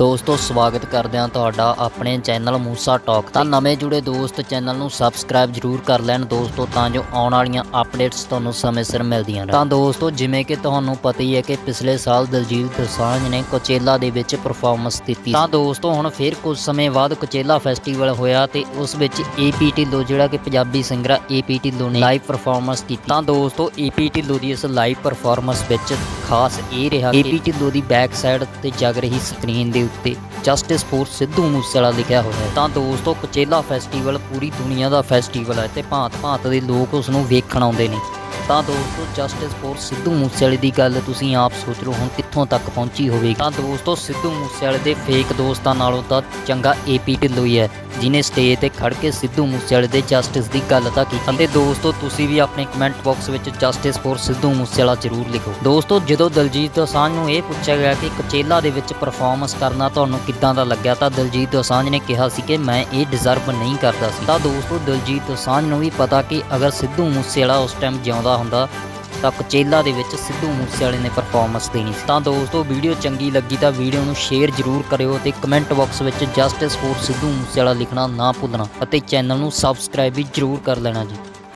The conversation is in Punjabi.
ਦੋਸਤੋ, ਸਵਾਗਤ ਕਰਦੇ ਹਾਂ ਤੁਹਾਡਾ ਆਪਣੇ ਚੈਨਲ ਮੂਸਾ ਟਾਕ ਤਾਂ ਨਵੇਂ ਜੁੜੇ ਦੋਸਤ ਚੈਨਲ ਨੂੰ ਸਬਸਕ੍ਰਾਈਬ ਜਰੂਰ ਕਰ ਲੈਣ ਦੋਸਤੋ, ਤਾਂ ਜੋ ਆਉਣ ਵਾਲੀਆਂ ਅਪਡੇਟਸ ਤੁਹਾਨੂੰ ਸਮੇਂ ਸਿਰ ਮਿਲਦੀਆਂ ਰਹਿਣ। ਤਾਂ ਦੋਸਤੋ, ਜਿਵੇਂ ਕਿ ਤੁਹਾਨੂੰ ਪਤਾ ਹੀ ਹੈ ਕਿ ਪਿਛਲੇ ਸਾਲ ਦਲਜੀਤ ਦੋਸਾਂਝ ਨੇ ਕੋਚੇਲਾ ਦੇ ਵਿੱਚ ਪਰਫਾਰਮੈਂਸ ਦਿੱਤੀ ਤਾਂ ਦੋਸਤੋ, ਹੁਣ ਫਿਰ ਕੁਝ ਸਮੇਂ ਬਾਅਦ ਕੋਚੇਲਾ ਫੈਸਟੀਵਲ ਹੋਇਆ ਤੇ ਉਸ ਵਿੱਚ ਏਪੀ ਢਿੱਲੋਂ ਜਿਹੜਾ ਕਿ ਪੰਜਾਬੀ ਸਿੰਗਰ ਏਪੀ ਢਿੱਲੋਂ ਨੇ ਲਾਈਵ ਪਰਫਾਰਮੈਂਸ ਕੀਤੀ। ਤਾਂ ਦੋਸਤੋ ਏਪੀ ਢਿੱਲੋਂ ਦੀ ਇਸ ਲਾਈਵ ਪਰਫਾਰਮੈਂਸ ਵਿੱਚ ਖਾਸ ਇਹ ਰਿਹਾ ਕਿ ਏਪੀ ਢਿੱਲੋਂ ਦੀ ਬੈਕ ਸਾਈਡ ਤੇ ਜਗ ਰਹੀ ਸਕਰੀਨ ਦੇ ਉੱਤੇ ਜਸਟਿਸ ਫੋਰ ਸਿੱਧੂ ਮੂਸੇਵਾਲਾ ਲਿਖਿਆ ਹੋਇਆ ਹੈ। ਤਾਂ ਦੋਸਤੋ, ਕੋਚੇਲਾ ਫੈਸਟੀਵਲ ਪੂਰੀ ਦੁਨੀਆ ਦਾ ਫੈਸਟੀਵਲ ਹੈ ਤੇ ਭਾਂਤ-ਭਾਂਤ ਦੇ ਲੋਕ ਉਸ ਨੂੰ ਵੇਖਣ ਆਉਂਦੇ ਨੇ। ਤਾਂ ਦੋਸਤੋ, ਜਸਟਿਸ ਫੋਰ ਸਿੱਧੂ ਮੂਸੇਵਾਲੇ ਦੀ ਗੱਲ ਤੁਸੀਂ ਆਪ ਸੋਚ ਲਓ ਹੁਣ ਕਿੱਥੋਂ ਤੱਕ ਪਹੁੰਚੀ ਹੋਵੇਗੀ? ਤਾਂ ਦੋਸਤੋ, ਸਿੱਧੂ ਮੂਸੇਵਾਲੇ ਦੇ ਫੇਕ ਦੋਸਤਾਂ ਨਾਲੋਂ ਤਾਂ ਚੰਗਾ ਏਪੀ ਢਿੱਲੋਂ ਹੀ ਹੈ। ਜਿਨੇ ਸਟੇਜ ਤੇ ਖੜ ਕੇ ਸਿੱਧੂ ਮੂਸੇਵਾਲੇ ਦੇ ਜਸਟਿਸ ਦੀ ਗੱਲ ਤਾਂ ਕੀਤੀ। ਅਤੇ ਦੋਸਤੋ, ਤੁਸੀਂ ਵੀ ਆਪਣੇ ਕਮੈਂਟ ਬਾਕਸ ਵਿੱਚ ਜਸਟਿਸ ਫੋਰ ਸਿੱਧੂ ਮੂਸੇਵਾਲਾ ਜ਼ਰੂਰ ਲਿਖੋ। ਦੋਸਤੋ, ਜਦੋਂ ਦਲਜੀਤ ਦੋਸਾਂਝ ਨੂੰ ਇਹ ਪੁੱਛਿਆ ਗਿਆ ਕਿ ਕਚੇਲਾ ਦੇ ਵਿੱਚ ਪਰਫਾਰਮੈਂਸ ਕਰਨਾ ਤੁਹਾਨੂੰ ਕਿੱਦਾਂ ਦਾ ਲੱਗਿਆ, ਤਾਂ ਦਲਜੀਤ ਦੋਸਾਂਝ ਨੇ ਕਿਹਾ ਸੀ ਕਿ ਮੈਂ ਇਹ ਡਿਜ਼ਰਵ ਨਹੀਂ ਕਰਦਾ। ਸੀ ਤਾਂ ਦੋਸਤੋ, ਦਲਜੀਤ ਦੋਸਾਂਝ ਨੂੰ ਵੀ ਪਤਾ ਕਿ ਅਗਰ ਸਿੱਧੂ ਮੂਸੇਵਾਲਾ ਉਸ ਟਾਈਮ ਜਿਉਂਦਾ ਹੁੰਦਾ ਤਾਂ ਕਚੇਲਾ ਦੇ ਵਿੱਚ ਸਿੱਧੂ ਮੂਸੇਵਾਲੇ ਨੇ ਪਰਫਾਰਮੈਂਸ ਦੇਣੀ ਸੀ। ਤਾਂ ਦੋਸਤੋ ਵੀਡੀਓ ਚੰਗੀ ਲੱਗੀ ਤਾਂ ਵੀਡੀਓ ਨੂੰ ਸ਼ੇਅਰ ਜ਼ਰੂਰ ਕਰਿਓ ਤੇ ਕਮੈਂਟ ਬਾਕਸ ਵਿੱਚ ਜਸਟਿਸ ਫੋਰ ਸਿੱਧੂ ਮੂਸੇਵਾਲਾ ਲਿਖਣਾ ਨਾ ਭੁੱਲਣਾ ਅਤੇ ਚੈਨਲ ਨੂੰ ਸਬਸਕ੍ਰਾਈਬ ਵੀ ਜ਼ਰੂਰ ਕਰ ਲੈਣਾ ਜੀ।